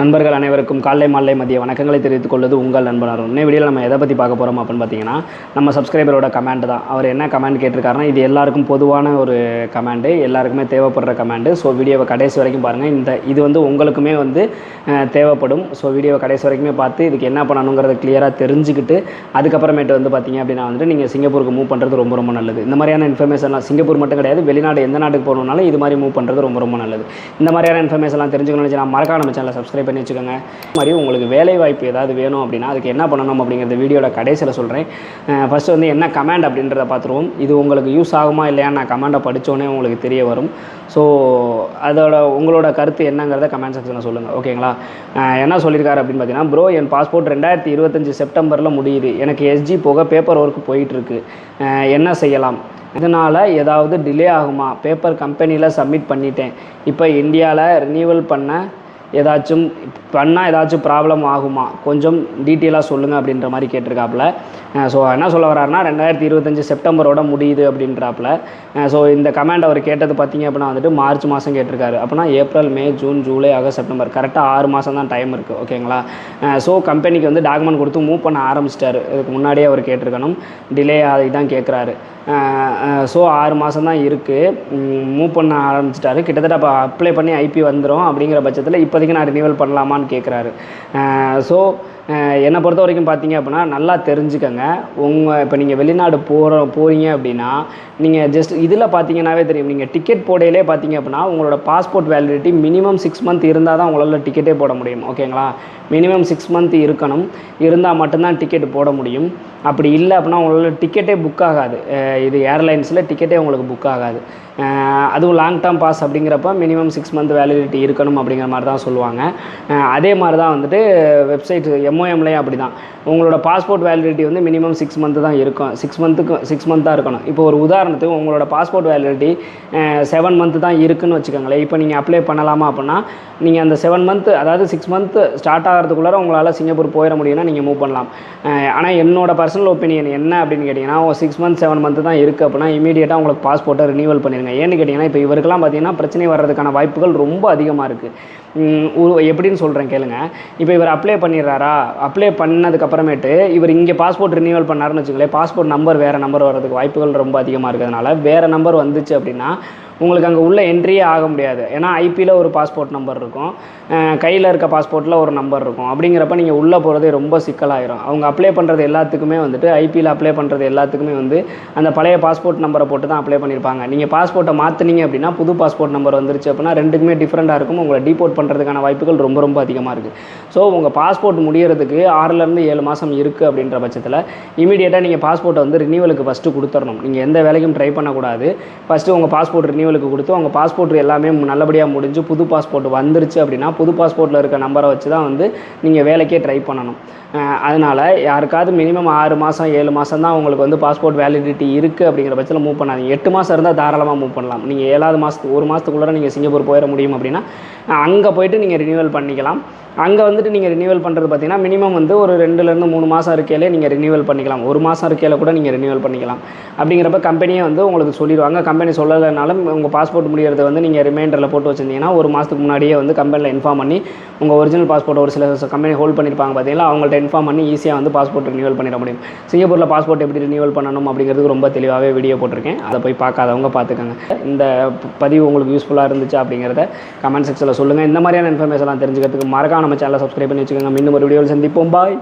நண்பர்கள் அனைவருக்கும் காலை மாலை மதிய வணக்கங்களை தெரிவித்துக் கொள்வது உங்கள் நண்பனார். இன்னும் வீடியோவில் நம்ம எதை பற்றி பார்க்க போகிறோம் அப்படின்னு பார்த்தீங்கன்னா நம்ம சப்ஸ்கிரைபரோட கமெண்ட் தான். அவர் என்ன கமெண்ட் கேட்டிருக்காருன்னா இது எல்லாருக்கும் பொதுவான ஒரு கமெண்டு எல்லாருக்குமே தேவைப்படுற கமெண்டு ஸோ வீடியோவை கடைசி வரைக்கும் பாருங்கள் இந்த இது வந்து உங்களுக்குமே வந்து தேவைப்படும். ஸோ வீடியோவை கடைசி வரைக்குமே பார்த்து இதுக்கு என்ன பண்ணணுங்கிறத கிளியராக தெரிஞ்சுக்கிட்டு அதுக்கப்புறமேட்டு வந்து பார்த்தீங்க அப்படின்னா வந்துட்டு நீங்கள் சிங்கப்பூருக்கு மூவ் பண்ணுறது ரொம்ப ரொம்ப நல்லது. இந்த மாதிரியான இன்ஃபர்மேஷன்லாம் சிங்கப்பூர் மட்டும் கிடையாது வெளிநாடு எந்த நாட்டுக்கு போகணுன்னாலும் இது மாதிரி மூவ் பண்ணுறது ரொம்ப ரொம்ப நல்லது. இந்த மாதிரியான இன்ஃபர்மேஷன்லாம் தெரிஞ்சுக்கணும்னு நான் மறக்காம நம்ம சேனலை சப்ஸ்கிரைப் பண்ணி வச்சுக்கோங்க. மாதிரி உங்களுக்கு வேலை வாய்ப்பு ஏதாவது வேணும் அப்படின்னா அதுக்கு என்ன பண்ணணும் அப்படிங்கிறத வீடியோட கடைசியில் சொல்கிறேன் ஃபஸ்ட்டு வந்து என்ன கமெண்ட் அப்படின்றத பார்த்துருவோம். இது உங்களுக்கு யூஸ் ஆகுமா இல்லையா நான் கமெண்டை படித்தோன்னே உங்களுக்கு தெரிய வரும். ஸோ அதோட உங்களோட கருத்து என்னங்கிறத கமெண்ட் செக்ஷனில் சொல்லுங்கள் ஓகேங்களா என்ன சொல்லியிருக்காரு அப்படின்னு பார்த்தீங்கன்னா ப்ரோ என் பாஸ்போர்ட் ரெண்டாயிரத்தி இருபத்தஞ்சி செப்டம்பரில் முடியுது. எனக்கு எஸ்ஜி போக பேப்பர் ஒர்க் போயிட்டுருக்கு என்ன செய்யலாம்? இதனால் ஏதாவது டிலே ஆகுமா? பேப்பர் கம்பெனியில் சப்மிட் பண்ணிட்டேன். இப்போ இந்தியாவில் ரினியூவல் பண்ண ஏதாச்சும் பண்ணால் ஏதாச்சும் ப்ராப்ளம் ஆகுமா? கொஞ்சம் டீட்டெயிலாக சொல்லுங்கள் அப்படின்ற மாதிரி கேட்டிருக்காப்புல. ஸோ என்ன சொல்ல வர்றாருனா ரெண்டாயிரத்தி இருபத்தஞ்சி செப்டம்பரோட முடியுது அப்படின்றாப்புல. ஸோ இந்த கமெண்ட் அவர் கேட்டது பார்த்தீங்க அப்படின்னா வந்துட்டு மார்ச் மாதம் கேட்டிருக்காரு. அப்படின்னா April May June July August September. கரெக்டாக ஆறு மாதம் தான் டைம் இருக்குது ஓகேங்களா ஸோ கம்பெனிக்கு வந்து டாக்குமெண்ட் கொடுத்து மூவ் பண்ண ஆரம்பிச்சிட்டாரு. இதுக்கு முன்னாடியே அவர் கேட்டிருக்கணும். டிலே ஆகி தான் கேட்குறாரு. ஸோ ஆறு மாதம் தான் இருக்குது மூவ் பண்ண ஆரம்பிச்சிட்டாரு. கிட்டத்தட்ட அப்போ அப்ளை பண்ணி ஐபி வந்துடும் அப்படிங்கிற பட்சத்தில் இப்போ இப்போதைக்கு நான் ரினியூவல் பண்ணலாமான்னு கேட்குறாரு ஸோ என்னை பொறுத்த வரைக்கும் பார்த்தீங்க அப்படின்னா நல்லா தெரிஞ்சுக்கங்க. உங்கள் இப்போ நீங்கள் வெளிநாடு போகிற போகிறீங்க அப்படின்னா நீங்கள் ஜஸ்ட் இதில் பார்த்தீங்கன்னாவே தெரியும். நீங்கள் டிக்கெட் போடையிலே பார்த்தீங்க அப்படின்னா உங்களோட passport validity minimum six month இருந்தால் தான் உங்களால் டிக்கெட்டே போட முடியும். ஓகேங்களா மினிமம் சிக்ஸ் மந்த் இருக்கணும். இருந்தால் மட்டும்தான் டிக்கெட் போட முடியும். அப்படி இல்லை அப்படின்னா உங்களால் டிக்கெட்டே புக் ஆகாது. இது ஏர்லைன்ஸில் டிக்கெட்டே உங்களுக்கு புக் ஆகாது. அதுவும் லாங் டேர்ம் பாஸ் அப்படிங்கிறப்ப மினிமம் சிக்ஸ் மந்த் வேலிடிட்டி இருக்கணும் அப்படிங்கிற மாதிரி தான் சொல்லுவாங்க சொல்லுவாங்க. அதே மாதிரி தான் வந்துட்டு வெப்சைட் எம்ஓஎம்லேயும் அப்படி தான் உங்களோட பாஸ்போர்ட் வேலிடிட்டி வந்து மினிமம் சிக்ஸ் மந்த்து தான் இருக்கும். சிக்ஸ் மந்த்துக்கு சிக்ஸ் மந்த்தாக இருக்கணும். இப்போ ஒரு உதாரணத்துக்கு உங்களோட பாஸ்போர்ட் வேலிடிட்டி செவன் மந்த்து தான் இருக்குன்னு வச்சுக்கோங்களேன். இப்போ நீங்கள் அப்ளை பண்ணலாமா அப்படின்னா நீங்கள் அந்த செவன் மந்த் அதாவது சிக்ஸ் மந்த் ஸ்டார்ட் ஆகிறதுக்குள்ளார உங்களால் சிங்கப்பூர் போயிட முடியும்னா நீங்கள் மூவ் பண்ணலாம். ஆனால் என்னோட பர்சனல் ஒப்பீனியன் என்ன அப்படின்னு கேட்டிங்கன்னா சிக்ஸ் மந்த் செவன் மந்த்து தான் இருக்குது அப்படின்னா இமீடியட்டாக உங்களுக்கு பாஸ்போர்ட்டை ரினியூவல் பண்ணிடுங்க ஏன்னு கேட்டிங்கன்னா இப்போ இவருக்கெல்லாம் பார்த்தீங்கன்னா பிரச்சனை வர்றதுக்கான வாய்ப்புகள் ரொம்ப அதிகமாக இருக்குது எப்படின்னு சொல்கிறேன் கேளுங்க. இப்போ இவர் அப்ளை பண்ணிடுறாரா? அப்ளை பண்ணதுக்கப்புறமேட்டு இவர் இங்கே பாஸ்போர்ட் ரினியூவல் பண்ணாருன்னு வச்சுங்களேன் பாஸ்போர்ட் நம்பர் வேறு நம்பர் வர்றதுக்கு வாய்ப்புகள் ரொம்ப அதிகமாக இருக்கிறதுனால வேறு நம்பர் வந்துச்சு அப்படின்னா உங்களுக்கு அங்கே உள்ள என்ட்ரியே ஆக முடியாது. ஏன்னா ஐபியில் ஒரு பாஸ்போர்ட் நம்பர் இருக்கும். கையில் இருக்க பாஸ்போர்ட்டில் ஒரு நம்பர் இருக்கும். அப்படிங்கிறப்ப நீங்கள் உள்ளே போகிறதே ரொம்ப சிக்கலாயிரும். அவங்க அப்ளை பண்ணுறது எல்லாத்துக்குமே வந்துட்டு ஐபியில் அப்ளை பண்ணுறது எல்லாத்துக்குமே வந்து அந்த பழைய பாஸ்போர்ட் நம்பரை போட்டு தான் அப்ளை பண்ணியிருப்பாங்க நீங்கள் பாஸ்போர்ட்டை மாற்றினீங்க அப்படின்னா புது பாஸ்போர்ட் நம்பர் வந்துருச்சு அப்படின்னா ரெண்டுக்குமே டிஃப்ரெண்ட்டாக இருக்கும். உங்களை டிபோர்ட் பண்ணுறதுக்கான வாய்ப்புகள் ரொம்ப ரொம்ப அதிகமாக இருக்குது ஸோ உங்கள் பாஸ்போர்ட் முடியறதுக்கு ஆறுலேருந்து ஏழு மாதம் இருக்குது அப்படின்ற பட்சத்தில் இமீடியட்டாக நீங்கள் பாஸ்போர்ட்டை வந்து ரினியூவலுக்கு ஃபஸ்ட்டு கொடுத்துடணும். நீங்கள் எந்த வேலைக்கும் ட்ரை பண்ணக்கூடாது. ஃபஸ்ட்டு உங்கள் பாஸ்போர்ட் ரினியூவலுக்கு கொடுத்து அவங்க பாஸ்போர்ட் எல்லாமே நல்லபடியாக முடிஞ்சு புது பாஸ்போர்ட் வந்துருச்சு அப்படின்னா புது பாஸ்போர்ட்டில் இருக்க நம்பரை வச்சு தான் வந்து நீங்கள் வேலைக்கே ட்ரை பண்ணணும். அதனால் யாருக்காவது மினிமம் ஆறு மாதம் ஏழு மாதம் தான் உங்களுக்கு வந்து பாஸ்போர்ட் வேலிடிட்டி இருக்குது அப்படிங்கிற பட்சத்தில் மூவ் பண்ணாதீங்க. எட்டு மாதம் இருந்தால் தாராளமாக மூவ் பண்ணலாம். நீங்கள் ஏழாவது மாதத்துக்கு ஒரு மாதத்துக்குள்ளே நீங்கள் சிங்கப்பூர் போயிட முடியும் அப்படின்னா அங்கே போயிட்டு நீங்கள் ரினியூவல் பண்ணிக்கலாம். அங்கே வந்துட்டு நீங்கள் ரினியூவல் பண்ணுறது பார்த்தீங்கன்னா மினிமம் வந்து ஒரு ரெண்டுலேருந்து மூணு மாதம் இருக்கையிலே நீங்கள் ரினியூவல் பண்ணிக்கலாம். ஒரு மாதம் இருக்கையில் கூட நீங்கள் ரினியூவல் பண்ணிக்கலாம். அப்படிங்கிறப்ப கம்பெனியே வந்து உங்களுக்கு சொல்லிடுவாங்க. கம்பெனி சொல்லலைனாலும் உங்கள் பாஸ்போர்ட் முடியறதை வந்து நீங்கள் ரிமைண்டரில் போட்டு வச்சிருந்தீங்கன்னா ஒரு மாதத்துக்கு முன்னாடியே வந்து கம்பெனியில் இன்ஃபார்ம் பண்ணி உங்கள் ஒரிஜினல் பாஸ்போர்ட் ஒரு சில கம்பெனி ஹோல்ட் பண்ணியிருப்பாங்க பார்த்தீங்களா அவங்கள்ட்ட இன்ஃபார்ம் பண்ணி ஈஸியாக வந்து பாஸ்போர்ட் ரினியூவல் பண்ணிட முடியும். சிங்கப்பூரில் பாஸ்போர்ட் எப்படி ரினியூவல் பண்ணணும் அப்படிங்கிறதுக்கு ரொம்ப தெளிவாகவே வீடியோ போட்டிருக்கேன். அதை போய் பார்க்காதவங்க பார்த்துக்கோங்க. இந்த பதிவு உங்களுக்கு யூஸ்ஃபுல்லாக இருந்துச்சு அப்படிங்கிறத கமெண்ட் செக்ஷனில் சொல்லுங்கள் இந்த மாதிரியான இன்ஃபர்மேஷன்லாம் தெரிஞ்சுக்கிறதுக்கு மறக்காம நம்ம சேனலை சப்ஸ்கிரைப் பண்ணி வச்சுக்கோங்க. மீண்டும் ஒரு வீடியோவில் சந்திப்போம். பாய்